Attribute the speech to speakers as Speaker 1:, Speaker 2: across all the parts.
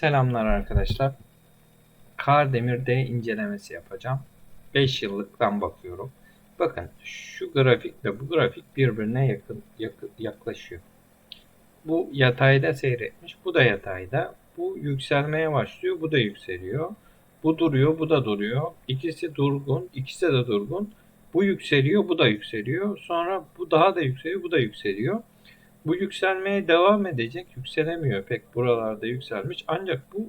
Speaker 1: Selamlar arkadaşlar. Kardemir D incelemesi yapacağım. 5 yıllıktan bakıyorum. Bakın şu grafikle bu grafik birbirine yakın, yakın yaklaşıyor. Bu yatayda seyretmiş, bu da yatayda. Bu yükselmeye başlıyor, bu da yükseliyor. Bu duruyor, bu da duruyor. İkisi durgun, ikisi de durgun. Bu yükseliyor, bu da yükseliyor. Sonra bu daha da yükseliyor, bu da yükseliyor. Bu yükselmeye devam edecek. Yükselemiyor pek buralarda yükselmiş. Ancak bu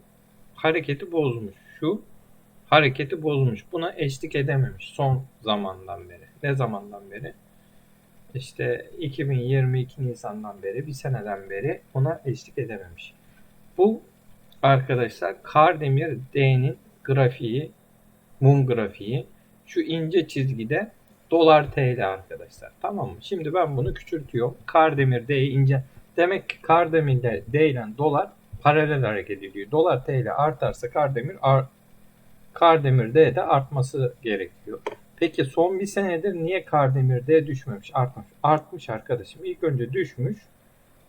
Speaker 1: hareketi bozmuş. Şu hareketi bozmuş. Buna eşlik edememiş son zamandan beri. Ne zamandan beri? İşte 2022 Nisan'dan beri, bir seneden beri ona eşlik edememiş. Bu arkadaşlar Kardemir D'nin grafiği, mum grafiği. Şu ince çizgide dolar TL arkadaşlar. Tamam mı? Şimdi ben bunu küçültüyorum. Kardemir D'yi ince. Demek ki Kardemir D, ile dolar paralel hareket ediyor. Dolar TL artarsa Kardemir ar, Kardemir D de artması gerekiyor. Peki son bir senedir niye Kardemir D düşmemiş? Artmış. Artmış arkadaşım. İlk önce düşmüş.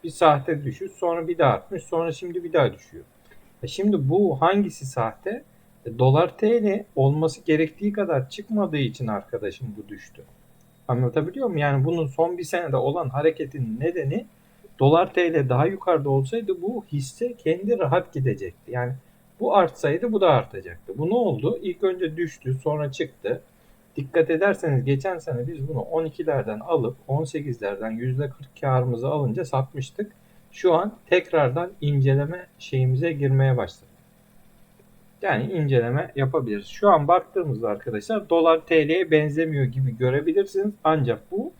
Speaker 1: Bir sahte düşüş. Sonra bir daha artmış. Sonra şimdi bir daha düşüyor. E şimdi bu hangisi sahte? Dolar TL olması gerektiği kadar çıkmadığı için arkadaşım bu düştü. Anlatabiliyor muyum? Yani bunun son bir senede olan hareketin nedeni dolar TL daha yukarıda olsaydı bu hisse kendi rahat gidecekti. Yani bu artsaydı bu da artacaktı. Bu ne oldu? İlk önce düştü sonra çıktı. Dikkat ederseniz geçen sene biz bunu 12'lerden alıp 18'lerden %40 karımızı alınca satmıştık. Şu an tekrardan inceleme şeyimize girmeye başladık. Yani inceleme yapabiliriz. Şu an baktığımızda arkadaşlar dolar TL'ye benzemiyor gibi görebilirsiniz. Ancak bu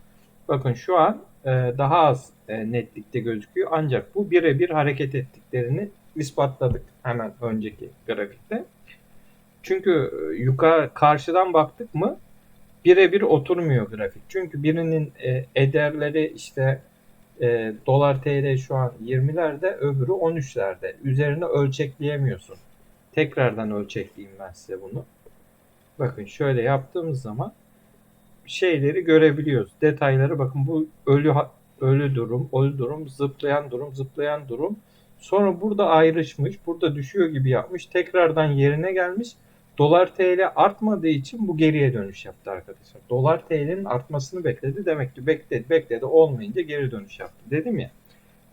Speaker 1: bakın şu an e, daha az e, netlikte gözüküyor. Ancak bu birebir hareket ettiklerini ispatladık hemen önceki grafikte. Çünkü e, yukarı karşıdan baktık mı birebir oturmuyor grafik. Çünkü birinin e, ederleri işte e, dolar TL şu an 20'lerde öbürü 13'lerde. Üzerine ölçekleyemiyorsun. Tekrardan ölçekleyeyim ben size bunu. Bakın şöyle yaptığımız zaman şeyleri görebiliyoruz. Detayları bakın bu ölü ölü durum, ölü durum, zıplayan durum, zıplayan durum. Sonra burada ayrışmış, burada düşüyor gibi yapmış. Tekrardan yerine gelmiş. Dolar TL artmadığı için bu geriye dönüş yaptı arkadaşlar. Dolar TL'nin artmasını bekledi. Demek ki bekledi, bekledi olmayınca geri dönüş yaptı. Dedim ya.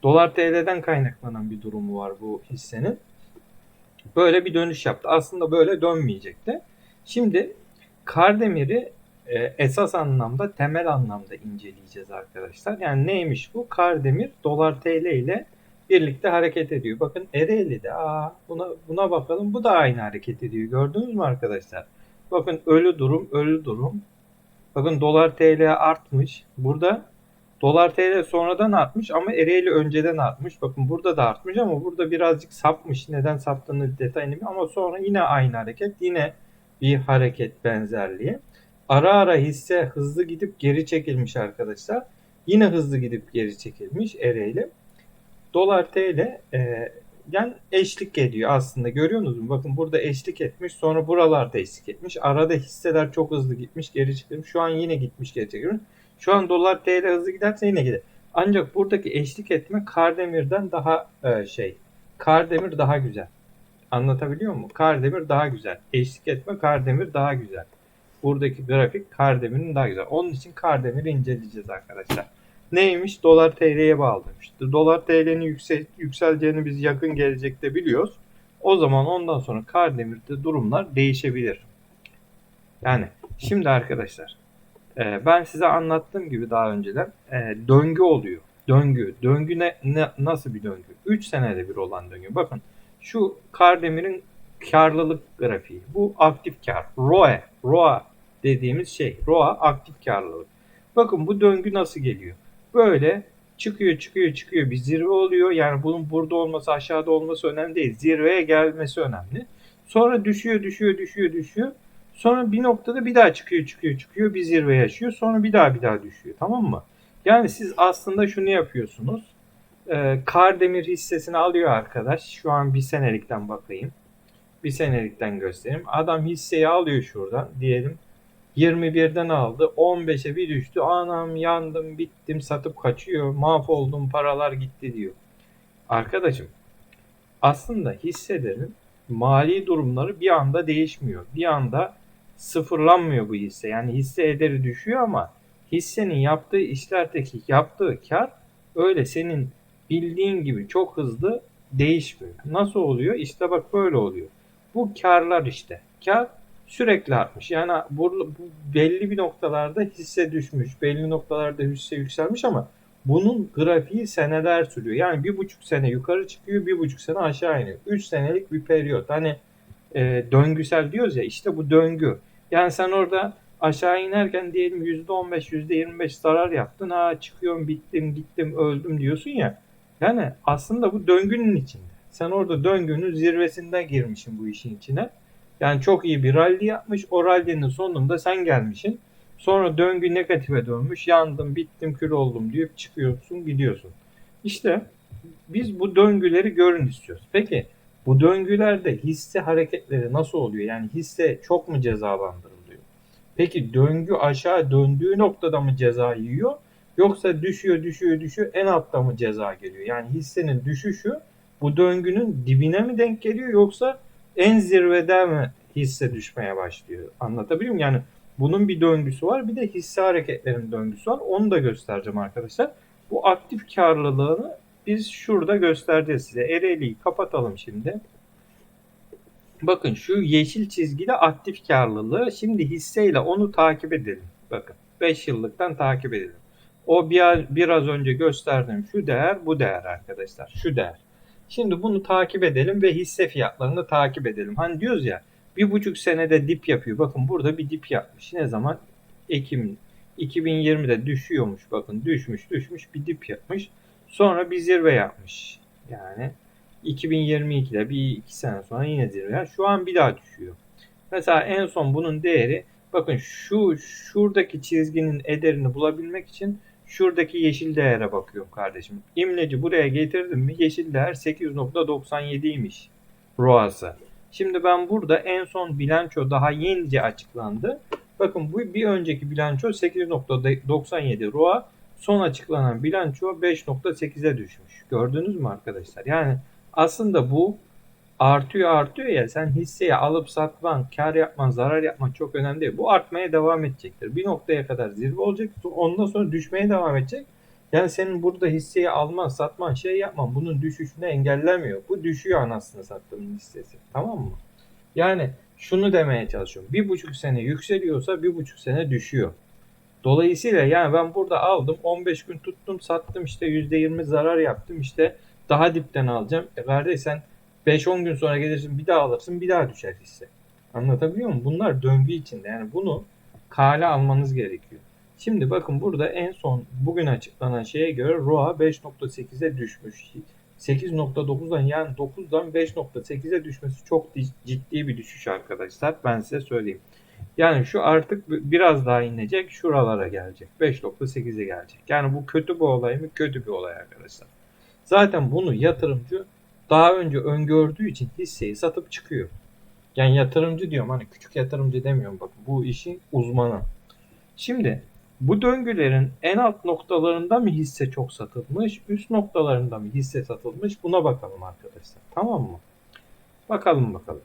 Speaker 1: Dolar TL'den kaynaklanan bir durumu var bu hissenin. Böyle bir dönüş yaptı. Aslında böyle dönmeyecekti. Şimdi Kardemir'i e, esas anlamda, temel anlamda inceleyeceğiz arkadaşlar. Yani neymiş bu? Kardemir dolar TL ile birlikte hareket ediyor. Bakın Ereğli de aa, buna, buna bakalım. Bu da aynı hareket ediyor. Gördünüz mü arkadaşlar? Bakın ölü durum, ölü durum. Bakın dolar TL artmış. Burada dolar TL sonradan artmış ama Ereğli önceden artmış. Bakın burada da artmış ama burada birazcık sapmış. Neden saptığını detayını ama sonra yine aynı hareket. Yine bir hareket benzerliği. Ara ara hisse hızlı gidip geri çekilmiş arkadaşlar. Yine hızlı gidip geri çekilmiş Ereğli. Dolar TL e, yani eşlik ediyor aslında görüyorsunuz mu? Bakın burada eşlik etmiş sonra buralarda eşlik etmiş. Arada hisseler çok hızlı gitmiş geri çekilmiş. Şu an yine gitmiş geri çekilmiş. Şu an dolar TL hızlı giderse yine gider. Ancak buradaki eşlik etme Kardemir'den daha e, şey. Kardemir daha güzel. Anlatabiliyor muyum? Kardemir daha güzel. Eşlik etme Kardemir daha güzel. Buradaki grafik Kardemir'in daha güzel. Onun için Kardemir'i inceleyeceğiz arkadaşlar. Neymiş? Dolar TL'ye bağlıymış. Dolar TL'nin yüksel, yükseleceğini biz yakın gelecekte biliyoruz. O zaman ondan sonra Kardemir'de durumlar değişebilir. Yani şimdi arkadaşlar e, ben size anlattığım gibi daha önceden e, döngü oluyor. Döngü. Döngü ne, ne nasıl bir döngü? 3 senede bir olan döngü. Bakın şu Kardemir'in karlılık grafiği. Bu aktif kar. ROE. ROA dediğimiz şey. ROA aktif karlılık. Bakın bu döngü nasıl geliyor? Böyle çıkıyor çıkıyor çıkıyor bir zirve oluyor. Yani bunun burada olması aşağıda olması önemli değil. Zirveye gelmesi önemli. Sonra düşüyor düşüyor düşüyor düşüyor. Sonra bir noktada bir daha çıkıyor çıkıyor çıkıyor bir zirve yaşıyor. Sonra bir daha bir daha düşüyor tamam mı? Yani siz aslında şunu yapıyorsunuz. Ee, Kardemir hissesini alıyor arkadaş. Şu an bir senelikten bakayım. Bir senelikten göstereyim. Adam hisseyi alıyor şuradan diyelim. 21'den aldı. 15'e bir düştü. Anam yandım bittim satıp kaçıyor. Mahvoldum paralar gitti diyor. Arkadaşım aslında hisselerin mali durumları bir anda değişmiyor. Bir anda sıfırlanmıyor bu hisse. Yani hisse ederi düşüyor ama hissenin yaptığı işlerdeki yaptığı kar öyle senin bildiğin gibi çok hızlı değişmiyor. Nasıl oluyor? İşte bak böyle oluyor. Bu karlar işte. Kar sürekli artmış. Yani bu, bu belli bir noktalarda hisse düşmüş, belli noktalarda hisse yükselmiş ama bunun grafiği seneler sürüyor. Yani bir buçuk sene yukarı çıkıyor, bir buçuk sene aşağı iniyor. Üç senelik bir periyot. Hani e, döngüsel diyoruz ya işte bu döngü. Yani sen orada aşağı inerken diyelim %15, %25 zarar yaptın. Ha çıkıyorum, bittim, gittim, öldüm diyorsun ya. Yani aslında bu döngünün içinde. Sen orada döngünün zirvesinden girmişsin bu işin içine. Yani çok iyi bir rally yapmış. O rally'nin sonunda sen gelmişsin. Sonra döngü negatife dönmüş. Yandım, bittim, kül oldum diyor. Çıkıyorsun, gidiyorsun. İşte biz bu döngüleri görün istiyoruz. Peki bu döngülerde hisse hareketleri nasıl oluyor? Yani hisse çok mu cezalandırılıyor? Peki döngü aşağı döndüğü noktada mı ceza yiyor? Yoksa düşüyor, düşüyor, düşüyor en altta mı ceza geliyor? Yani hissenin düşüşü bu döngünün dibine mi denk geliyor yoksa en zirvede mi hisse düşmeye başlıyor? Anlatabiliyor muyum? Yani bunun bir döngüsü var. Bir de hisse hareketlerinin döngüsü var. Onu da göstereceğim arkadaşlar. Bu aktif karlılığını biz şurada göstereceğiz size. Ereğli'yi kapatalım şimdi. Bakın şu yeşil çizgide aktif karlılığı. Şimdi hisseyle onu takip edelim. Bakın 5 yıllıktan takip edelim. O bir, biraz önce gösterdiğim şu değer bu değer arkadaşlar. Şu değer. Şimdi bunu takip edelim ve hisse fiyatlarını takip edelim. Hani diyoruz ya bir buçuk senede dip yapıyor. Bakın burada bir dip yapmış. Ne zaman? Ekim 2020'de düşüyormuş. Bakın düşmüş düşmüş bir dip yapmış. Sonra bir zirve yapmış. Yani 2022'de bir iki sene sonra yine zirve. Şu an bir daha düşüyor. Mesela en son bunun değeri bakın şu şuradaki çizginin ederini bulabilmek için şuradaki yeşil değere bakıyorum kardeşim. İmleci buraya getirdim mi yeşil değer 8.97'ymiş ROAS'ı. Şimdi ben burada en son bilanço daha yenice açıklandı. Bakın bu bir önceki bilanço 8.97 ROA. Son açıklanan bilanço 5.8'e düşmüş. Gördünüz mü arkadaşlar? Yani aslında bu artıyor artıyor ya sen hisseyi alıp satman, kar yapman, zarar yapman çok önemli değil. Bu artmaya devam edecektir. Bir noktaya kadar zirve olacak. Ondan sonra düşmeye devam edecek. Yani senin burada hisseyi alman, satman, şey yapman bunun düşüşünü engellemiyor. Bu düşüyor anasını sattığın hissesi. Tamam mı? Yani şunu demeye çalışıyorum. Bir buçuk sene yükseliyorsa bir buçuk sene düşüyor. Dolayısıyla yani ben burada aldım 15 gün tuttum sattım işte %20 zarar yaptım işte daha dipten alacağım. E kardeş sen 5-10 gün sonra gelirsin bir daha alırsın bir daha düşer hisse. Anlatabiliyor muyum? Bunlar döngü içinde yani bunu kale almanız gerekiyor. Şimdi bakın burada en son bugün açıklanan şeye göre ROA 5.8'e düşmüş. 8.9'dan yani 9'dan 5.8'e düşmesi çok ciddi bir düşüş arkadaşlar. Ben size söyleyeyim. Yani şu artık biraz daha inecek. Şuralara gelecek. 5.8'e gelecek. Yani bu kötü bir olay mı? Kötü bir olay arkadaşlar. Zaten bunu yatırımcı daha önce öngördüğü için hisseyi satıp çıkıyor. Yani yatırımcı diyorum hani küçük yatırımcı demiyorum bakın bu işin uzmanı. Şimdi bu döngülerin en alt noktalarında mı hisse çok satılmış, üst noktalarında mı hisse satılmış buna bakalım arkadaşlar. Tamam mı? Bakalım bakalım.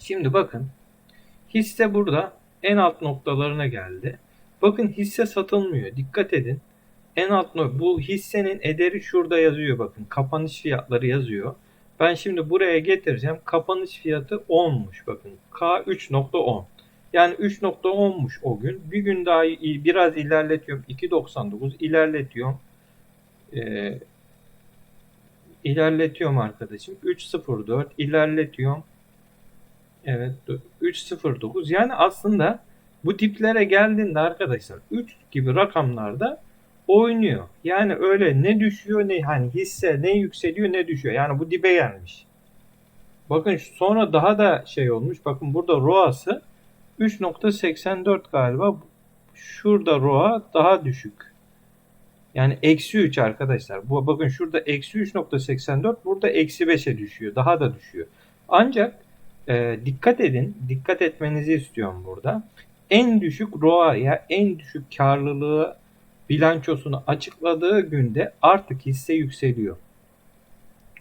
Speaker 1: Şimdi bakın hisse burada en alt noktalarına geldi. Bakın hisse satılmıyor. Dikkat edin. En alt nokta bu hissenin ederi şurada yazıyor bakın. Kapanış fiyatları yazıyor. Ben şimdi buraya getireceğim. Kapanış fiyatı 10'muş bakın. K 3.10. Yani 3.10'muş o gün. Bir gün daha biraz ilerletiyorum. 2.99 ilerletiyorum. Ee, ilerletiyorum arkadaşım. 3.04 ilerletiyorum. Evet 3.09 yani aslında bu tiplere geldiğinde arkadaşlar 3 gibi rakamlarda oynuyor. Yani öyle ne düşüyor ne hani hisse ne yükseliyor ne düşüyor. Yani bu dibe gelmiş. Bakın sonra daha da şey olmuş. Bakın burada ROA'sı 3.84 galiba. Şurada ROA daha düşük. Yani eksi 3 arkadaşlar. Bu, bakın şurada eksi 3.84 burada eksi 5'e düşüyor. Daha da düşüyor. Ancak e, dikkat edin. Dikkat etmenizi istiyorum burada. En düşük ROA ya en düşük karlılığı bilançosunu açıkladığı günde artık hisse yükseliyor.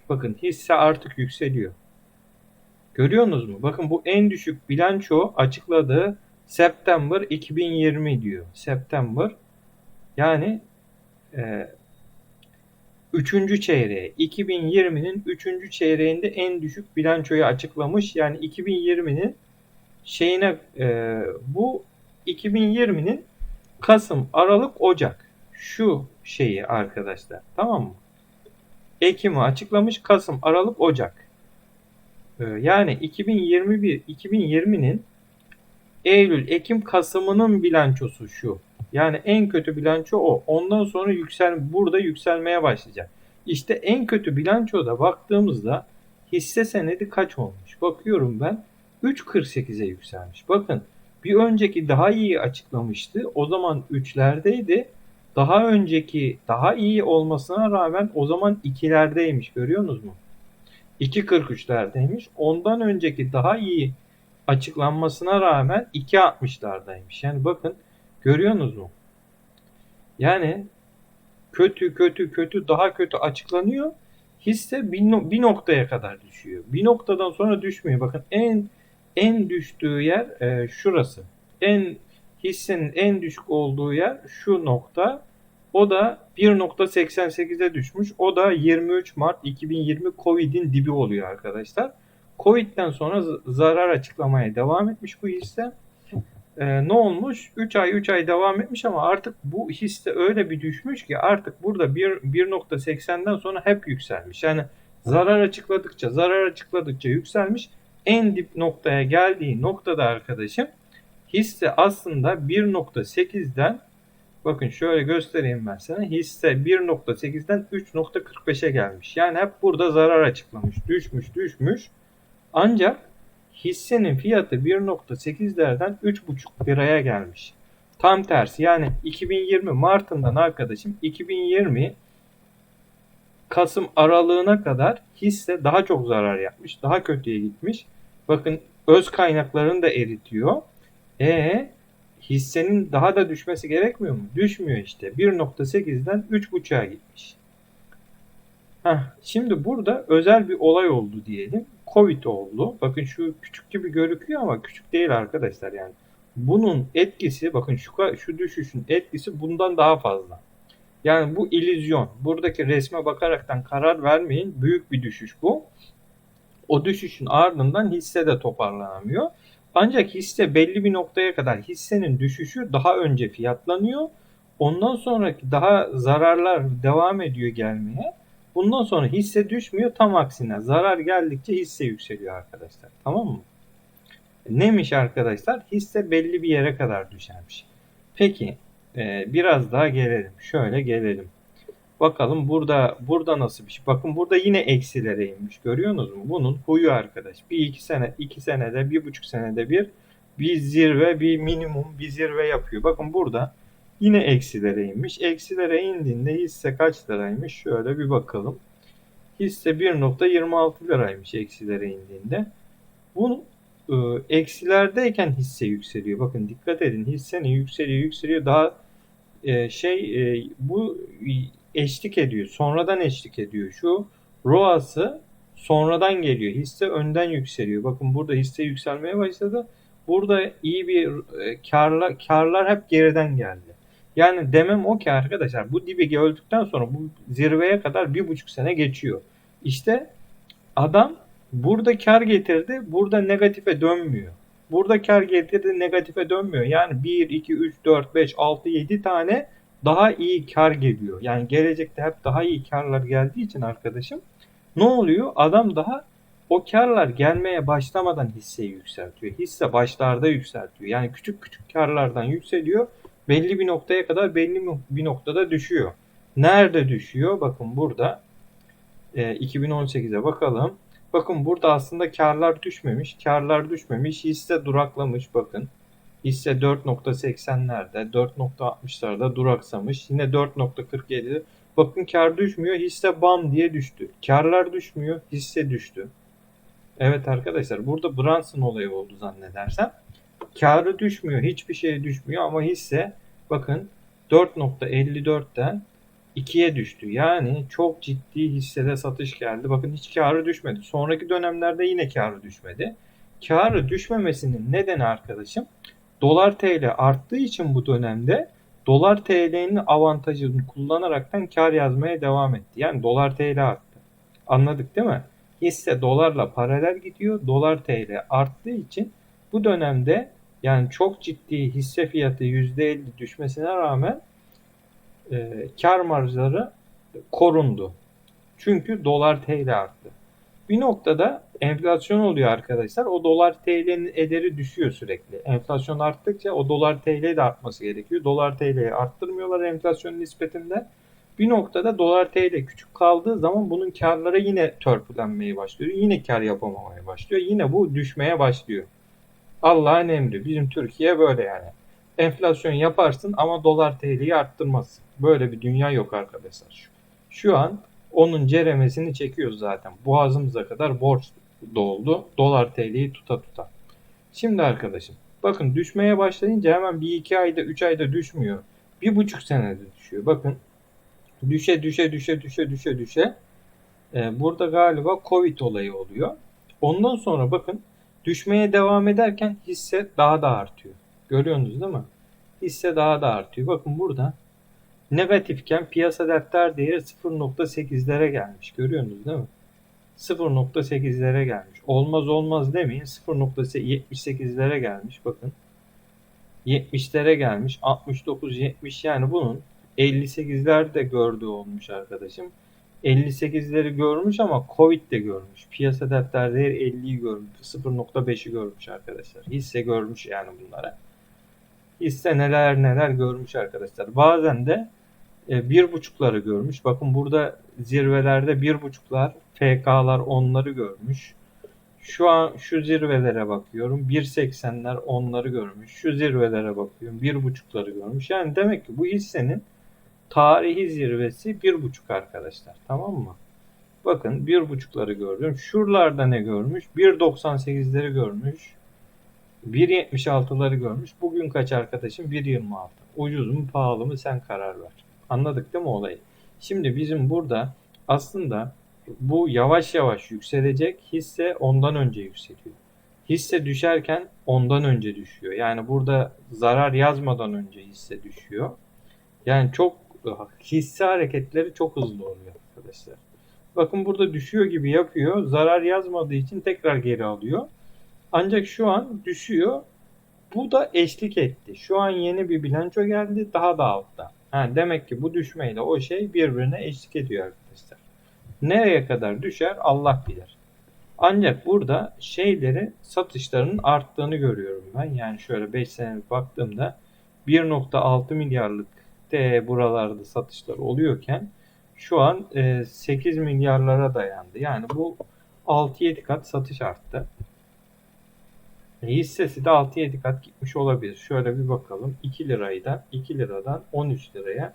Speaker 1: Bakın hisse artık yükseliyor. Görüyorsunuz mu? Bakın bu en düşük bilanço açıkladığı September 2020 diyor. September yani e, üçüncü çeyreği 2020'nin üçüncü çeyreğinde en düşük bilançoyu açıklamış. Yani 2020'nin şeyine e, bu 2020'nin Kasım, Aralık, Ocak şu şeyi arkadaşlar tamam mı? Ekim'i açıklamış Kasım, Aralık, Ocak. E, yani 2021 2020'nin Eylül, Ekim, Kasım'ının bilançosu şu. Yani en kötü bilanço o. Ondan sonra yüksel burada yükselmeye başlayacak. İşte en kötü bilançoda baktığımızda hisse senedi kaç olmuş? Bakıyorum ben 3.48'e yükselmiş. Bakın bir önceki daha iyi açıklamıştı. O zaman 3'lerdeydi. Daha önceki daha iyi olmasına rağmen o zaman 2'lerdeymiş. Görüyorsunuz mu? 2.43'lerdeymiş. Ondan önceki daha iyi açıklanmasına rağmen 2.60'lardaymış. Yani bakın görüyorsunuz mu? Yani kötü kötü kötü daha kötü açıklanıyor. Hisse bir, no- bir noktaya kadar düşüyor. Bir noktadan sonra düşmüyor. Bakın en en düştüğü yer e, şurası. En hissenin en düşük olduğu yer şu nokta. O da 1.88'e düşmüş. O da 23 Mart 2020 Covid'in dibi oluyor arkadaşlar. Covid'den sonra zarar açıklamaya devam etmiş bu hisse. Ee, ne olmuş? 3 ay 3 ay devam etmiş ama artık bu hisse öyle bir düşmüş ki artık burada bir 1.80'den sonra hep yükselmiş. Yani zarar açıkladıkça zarar açıkladıkça yükselmiş. En dip noktaya geldiği noktada arkadaşım hisse aslında 1.8'den bakın şöyle göstereyim ben sana. Hisse 1.8'den 3.45'e gelmiş. Yani hep burada zarar açıklamış. Düşmüş düşmüş. Ancak hissenin fiyatı 1.8'lerden 3.5 liraya gelmiş. Tam tersi yani 2020 Mart'ından arkadaşım 2020 Kasım aralığına kadar hisse daha çok zarar yapmış. Daha kötüye gitmiş. Bakın öz kaynaklarını da eritiyor. E hissenin daha da düşmesi gerekmiyor mu? Düşmüyor işte. 1.8'den 3.5'a gitmiş. Heh, şimdi burada özel bir olay oldu diyelim. Covid oldu. Bakın şu küçük gibi gözüküyor ama küçük değil arkadaşlar yani. Bunun etkisi bakın şu şu düşüşün etkisi bundan daha fazla. Yani bu illüzyon. Buradaki resme bakaraktan karar vermeyin. Büyük bir düşüş bu. O düşüşün ardından hisse de toparlanamıyor. Ancak hisse belli bir noktaya kadar hissenin düşüşü daha önce fiyatlanıyor. Ondan sonraki daha zararlar devam ediyor gelmeye. Bundan sonra hisse düşmüyor. Tam aksine zarar geldikçe hisse yükseliyor arkadaşlar. Tamam mı? Neymiş arkadaşlar? Hisse belli bir yere kadar düşermiş. Peki e, biraz daha gelelim. Şöyle gelelim. Bakalım burada burada nasıl bir şey. Bakın burada yine eksilere inmiş. Görüyorsunuz mu? Bunun huyu arkadaş. Bir iki sene, iki senede, bir buçuk senede bir bir zirve, bir minimum, bir zirve yapıyor. Bakın burada yine eksilere inmiş. Eksilere indiğinde hisse kaç liraymış? Şöyle bir bakalım. Hisse 1.26 liraymış eksilere indiğinde. Bu e, eksilerdeyken hisse yükseliyor. Bakın dikkat edin. Hissenin yükseliyor, yükseliyor. Daha e, şey e, bu eşlik ediyor. Sonradan eşlik ediyor. Şu ROAS'ı sonradan geliyor. Hisse önden yükseliyor. Bakın burada hisse yükselmeye başladı. Burada iyi bir e, karlar karlar hep geriden geldi. Yani demem o ki arkadaşlar bu dibi gördükten sonra bu zirveye kadar bir buçuk sene geçiyor. İşte adam burada kar getirdi. Burada negatife dönmüyor. Burada kar getirdi negatife dönmüyor. Yani 1, 2, 3, 4, 5, 6, 7 tane daha iyi kar geliyor. Yani gelecekte hep daha iyi karlar geldiği için arkadaşım ne oluyor? Adam daha o karlar gelmeye başlamadan hisseyi yükseltiyor. Hisse başlarda yükseltiyor. Yani küçük küçük karlardan yükseliyor. Belli bir noktaya kadar belli bir noktada düşüyor. Nerede düşüyor? Bakın burada e, 2018'e bakalım. Bakın burada aslında karlar düşmemiş. Karlar düşmemiş. Hisse duraklamış bakın. Hisse 4.80'lerde, 4.60'larda duraksamış. Yine 4.47'de. Bakın kar düşmüyor. Hisse bam diye düştü. Karlar düşmüyor. Hisse düştü. Evet arkadaşlar burada Brunson olayı oldu zannedersem. Karı düşmüyor. Hiçbir şey düşmüyor ama hisse bakın 4.54'ten 2'ye düştü. Yani çok ciddi hissede satış geldi. Bakın hiç karı düşmedi. Sonraki dönemlerde yine karı düşmedi. Karı düşmemesinin nedeni arkadaşım dolar TL arttığı için bu dönemde dolar TL'nin avantajını kullanaraktan kar yazmaya devam etti. Yani dolar TL arttı. Anladık değil mi? Hisse dolarla paralel gidiyor. Dolar TL arttığı için bu dönemde yani çok ciddi hisse fiyatı %50 düşmesine rağmen e, kar marjları korundu. Çünkü dolar TL arttı. Bir noktada enflasyon oluyor arkadaşlar. O dolar TL'nin ederi düşüyor sürekli. Enflasyon arttıkça o dolar TL de artması gerekiyor. Dolar TL'yi arttırmıyorlar enflasyon nispetinde. Bir noktada dolar TL küçük kaldığı zaman bunun karları yine törpülenmeye başlıyor. Yine kar yapamamaya başlıyor. Yine bu düşmeye başlıyor. Allah'ın emri. Bizim Türkiye böyle yani. Enflasyon yaparsın ama dolar TL'yi arttırmazsın. Böyle bir dünya yok arkadaşlar. Şu, an onun ceremesini çekiyoruz zaten. Boğazımıza kadar borç doldu. Dolar TL'yi tuta tuta. Şimdi arkadaşım bakın düşmeye başlayınca hemen bir iki ayda üç ayda düşmüyor. Bir buçuk senede düşüyor. Bakın düşe düşe düşe düşe düşe düşe. Ee, burada galiba Covid olayı oluyor. Ondan sonra bakın düşmeye devam ederken hisse daha da artıyor. Görüyorsunuz değil mi? Hisse daha da artıyor. Bakın burada negatifken piyasa defter değeri 0.8'lere gelmiş. Görüyorsunuz değil mi? 0.8'lere gelmiş. Olmaz olmaz demeyin. 0.78'lere gelmiş. Bakın. 70'lere gelmiş. 69, 70 yani bunun 58'ler de gördüğü olmuş arkadaşım. 58'leri görmüş ama Covid de görmüş. Piyasa defter değeri 50'yi görmüş. 0.5'i görmüş arkadaşlar. Hisse görmüş yani bunlara. Hisse neler neler görmüş arkadaşlar. Bazen de e, bir buçukları görmüş. Bakın burada zirvelerde bir buçuklar, FK'lar onları görmüş. Şu an şu zirvelere bakıyorum. 1.80'ler onları görmüş. Şu zirvelere bakıyorum. Bir buçukları görmüş. Yani demek ki bu hissenin tarihi zirvesi bir buçuk arkadaşlar. Tamam mı? Bakın bir buçukları gördüm. Şuralarda ne görmüş? 1.98'leri görmüş. 1.76'ları görmüş. Bugün kaç arkadaşım? 1.26. Ucuz mu pahalı mı sen karar ver. Anladık değil mi olayı? Şimdi bizim burada aslında bu yavaş yavaş yükselecek hisse ondan önce yükseliyor. Hisse düşerken ondan önce düşüyor. Yani burada zarar yazmadan önce hisse düşüyor. Yani çok hisse hareketleri çok hızlı oluyor arkadaşlar. Bakın burada düşüyor gibi yapıyor. Zarar yazmadığı için tekrar geri alıyor. Ancak şu an düşüyor. Bu da eşlik etti. Şu an yeni bir bilanço geldi. Daha da altta. Ha, demek ki bu düşmeyle o şey birbirine eşlik ediyor arkadaşlar. Nereye kadar düşer Allah bilir. Ancak burada şeyleri satışlarının arttığını görüyorum ben. Yani şöyle 5 senelik baktığımda 1.6 milyarlık de buralarda satışlar oluyorken şu an 8 milyarlara dayandı. Yani bu 6-7 kat satış arttı. E, hissesi de 6-7 kat gitmiş olabilir. Şöyle bir bakalım. 2 liraydan 2 liradan 13 liraya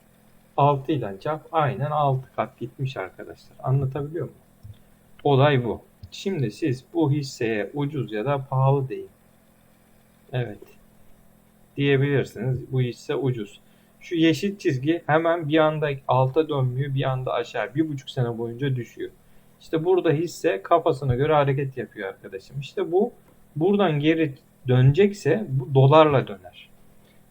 Speaker 1: 6 ile çarp aynen 6 kat gitmiş arkadaşlar. Anlatabiliyor muyum? Olay bu. Şimdi siz bu hisseye ucuz ya da pahalı deyin. Evet. Diyebilirsiniz. Bu hisse ucuz. Şu yeşil çizgi hemen bir anda alta dönmüyor, bir anda aşağı. Bir buçuk sene boyunca düşüyor. İşte burada hisse kafasına göre hareket yapıyor arkadaşım. İşte bu buradan geri dönecekse bu dolarla döner.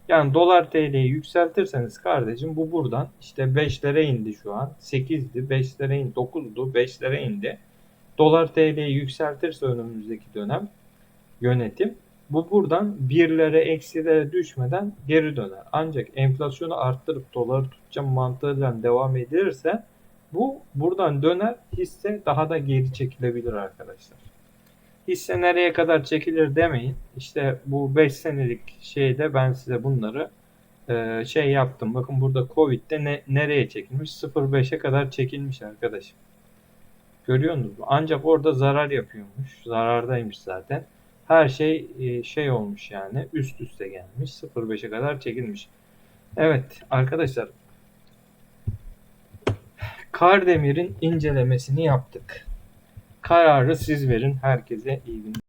Speaker 1: Yani dolar TL'yi yükseltirseniz kardeşim bu buradan işte 5'lere indi şu an. 8'di, 5'lere indi, 9'du, 5'lere indi. Dolar TL'yi yükseltirse önümüzdeki dönem yönetim bu buradan birlere eksilere düşmeden geri döner. Ancak enflasyonu arttırıp doları tutacağım mantığıyla devam edilirse bu buradan döner hisse daha da geri çekilebilir arkadaşlar. Hisse nereye kadar çekilir demeyin. İşte bu 5 senelik şeyde ben size bunları e, şey yaptım. Bakın burada Covid'de ne, nereye çekilmiş? 0.5'e kadar çekilmiş arkadaşım. Görüyorsunuz mu? Ancak orada zarar yapıyormuş. Zarardaymış zaten. Her şey e, şey olmuş yani üst üste gelmiş. 0.5'e kadar çekilmiş. Evet arkadaşlar Kardemir'in incelemesini yaptık. Kararı siz verin. Herkese iyi günler.